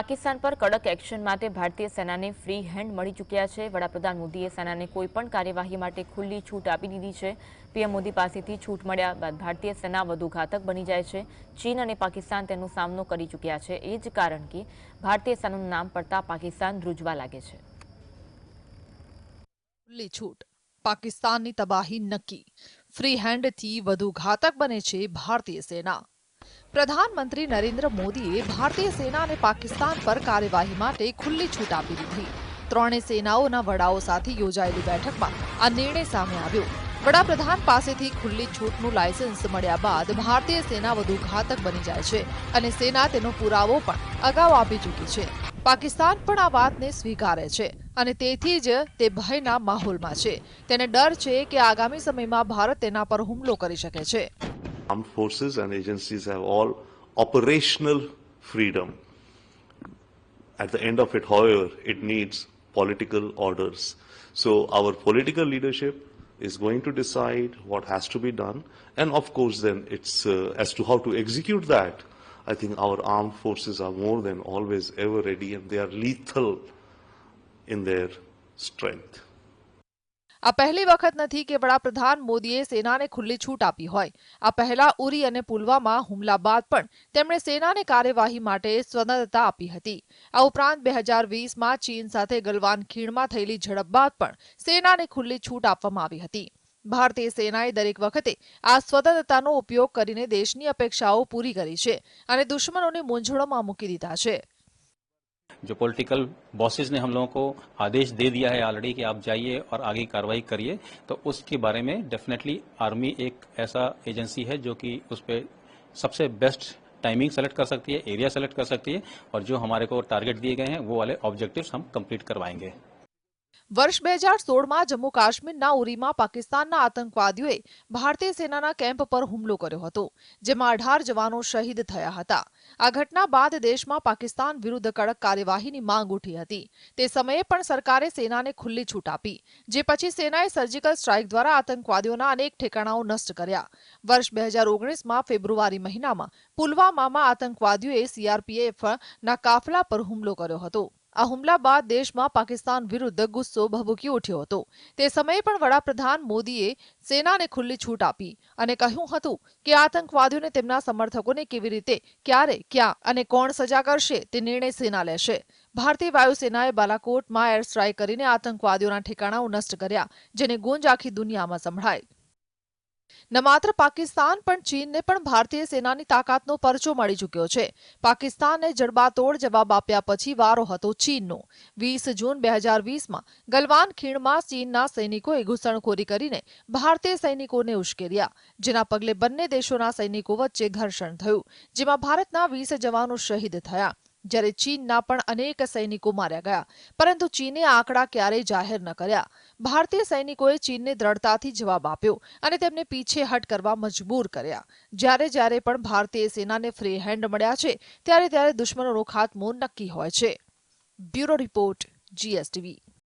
પાકિસ્તાન પર કડક એક્શન માટે ભારતીય સેનાને ફ્રી હેન્ડ મળી ચૂક્યા છે. વડાપ્રધાન મોદીએ સેનાને કોઈપણ કાર્યવાહી માટે ખુલ્લી છૂટ આપી દીધી છે. પીએમ મોદી પાસેથી છૂટ મળ્યા બાદ ભારતીય સેના વધુ ઘાતક બની જાય છે. ચીન અને પાકિસ્તાન તેનો સામનો કરી ચૂક્યા છે. એ જ કારણ કે ભારતીય સેનાનું નામ પડતા પાકિસ્તાન ધ્રુજવા લાગે છે. ખુલ્લી છૂટ. પાકિસ્તાનની તબાહી નક્કી. ફ્રી હેન્ડથી વધુ ઘાતક બને છે ભારતીય સેના. પ્રધાનમંત્રી નરેન્દ્ર મોદીએ ભારતીય સેના અને પાકિસ્તાન પર કાર્યવાહી માટે ખુલ્લી છૂટ આપી દીધી. ત્રણેય સેનાઓના વડાઓ સાથે યોજાયેલી બેઠકમાં આ નિર્ણય સામે આવ્યો. વડાપ્રધાન પાસેથી ખુલ્લી છૂટનું લાયસન્સ મળ્યા બાદ ભારતીય સેના વધુ ઘાતક બની જાય છે અને સેના તેનો પુરાવો પણ અગાઉ આપી ચૂકી છે. પાકિસ્તાન પણ આ વાતને સ્વીકારે છે અને તેથી જ તે ભયના માહોલમાં છે. તેને ડર છે કે આગામી સમયમાં ભારત તેના પર હુમલો કરી શકે છે. Armed forces and agencies have all operational freedom. At the end of it, however, it needs political orders. So our political leadership is going to decide what has to be done, and of course, then it's uh, as to how to execute that. I think our armed forces are more than always ever ready, and they are lethal in their strength. આ પહેલી વખત નથી કે વડાપ્રધાન મોદીએ સેનાને ખુલ્લી છૂટ આપી હોય. આ પહેલા ઉરી અને પુલવામા હુમલા બાદ પણ તેમણે સેનાને કાર્યવાહી માટે સ્વતંત્રતા આપી હતી. આ ઉપરાંત બે હજાર વીસમાં ચીન સાથે ગલવાન ખીણમાં થયેલી ઝડપ બાદ પણ સેનાને ખુલ્લી છૂટ આપવામાં આવી હતી. ભારતીય સેનાએ દરેક વખતે આ સ્વતંત્રતાનો ઉપયોગ કરીને દેશની અપેક્ષાઓ પૂરી કરી છે અને દુશ્મનોને મૂંઝવણમાં મૂકી દીધા છે. जो पॉलिटिकल बॉसेस ने हम लोगों को आदेश दे दिया है ऑलरेडी कि आप जाइए और आगे कार्रवाई करिए तो उसके बारे में डेफिनेटली आर्मी एक ऐसा एजेंसी है जो कि उस पर सबसे बेस्ट टाइमिंग सेलेक्ट कर सकती है एरिया सेलेक्ट कर सकती है, और जो हमारे को टारगेट दिए गए हैं, वो वाले ऑब्जेक्टिव्स हम कंप्लीट करवाएँगे। વર્ષ બે હજાર સોળમાં જમ્મુ કાશ્મીરના ઉરીમાં પાકિસ્તાનના આતંકવાદીઓએ ભારતીય સેનાના કેમ્પ પર હુમલો કર્યો હતો, જેમાં અઢાર જવાનો શહીદ થયા હતા. આ ઘટના બાદ દેશમાં પાકિસ્તાન વિરુદ્ધ કડક કાર્યવાહીની માંગ ઉઠી હતી. તે સમયે પણ સરકારે સેનાને ખુલ્લી છૂટ આપી, જે પછી સેનાએ સર્જિકલ સ્ટ્રાઇક દ્વારા આતંકવાદીઓના અનેક ઠેકાણાઓ નષ્ટ કર્યા. વર્ષ બે હજાર ઓગણીસમાં ફેબ્રુઆરી મહિનામાં પુલવામામાં આતંકવાદીઓએ સીઆરપીએફના કાફલા પર હુમલો કર્યો હતો. આ હુમલા બાદ દેશમાં પાકિસ્તાન વિરુદ્ધ ગુસ્સો ભભૂકી ઉઠ્યો હતો. તે સમયે પણ વડાપ્રધાન મોદીએ સેનાને ખુલ્લી છૂટ આપી અને કહ્યું હતું કે આતંકવાદીઓને તેમના સમર્થકોને કેવી રીતે, ક્યારે, ક્યાં અને કોણ સજા કરશે તે નિર્ણય સેના લેશે. ભારતીય વાયુસેનાએ બાલાકોટમાં એર સ્ટ્રાઇક કરીને આતંકવાદીઓના ઠેકાણાઓ નષ્ટ કર્યા, જેને ગુંજ આખી દુનિયામાં સંભળાય. ન માત્ર પાકિસ્તાન પણ ચીનને પણ ભારતીય સેનાની તાકાતનો પરચો મળી ચૂક્યો છે. પાકિસ્તાનને જડબાતોડ જવાબ આપ્યા પછી વારો હતો ચીનનો. વીસ જૂન બે હજાર વીસમાં ગલવાન ખીણમાં ચીનના સૈનિકોએ ઘૂસણખોરી કરીને ભારતીય સૈનિકોને ઉશ્કેર્યા, જેના પગલે બંને દેશોના સૈનિકો વચ્ચે ઘર્ષણ થયું, જેમાં ભારતના વીસ જવાનો શહીદ થયા. જ્યારે ચીનના પણ અનેક સૈનિકો માર્યા ગયા. પરંતુ ચીને આંકડા ક્યારેય જાહેર ન કર્યા. ભારતીય સૈનિકોએ ચીનને દ્રઢતાથી જવાબ આપ્યો અને તેમને પીછેહટ કરવા મજબૂર કર્યા. જ્યારે જ્યારે પણ ભારતીય સેનાને ફ્રી હેન્ડ મળ્યા છે, ત્યારે ત્યારે દુશ્મનોનો ખાતમો નક્કી હોય છે. Bureau report GSTV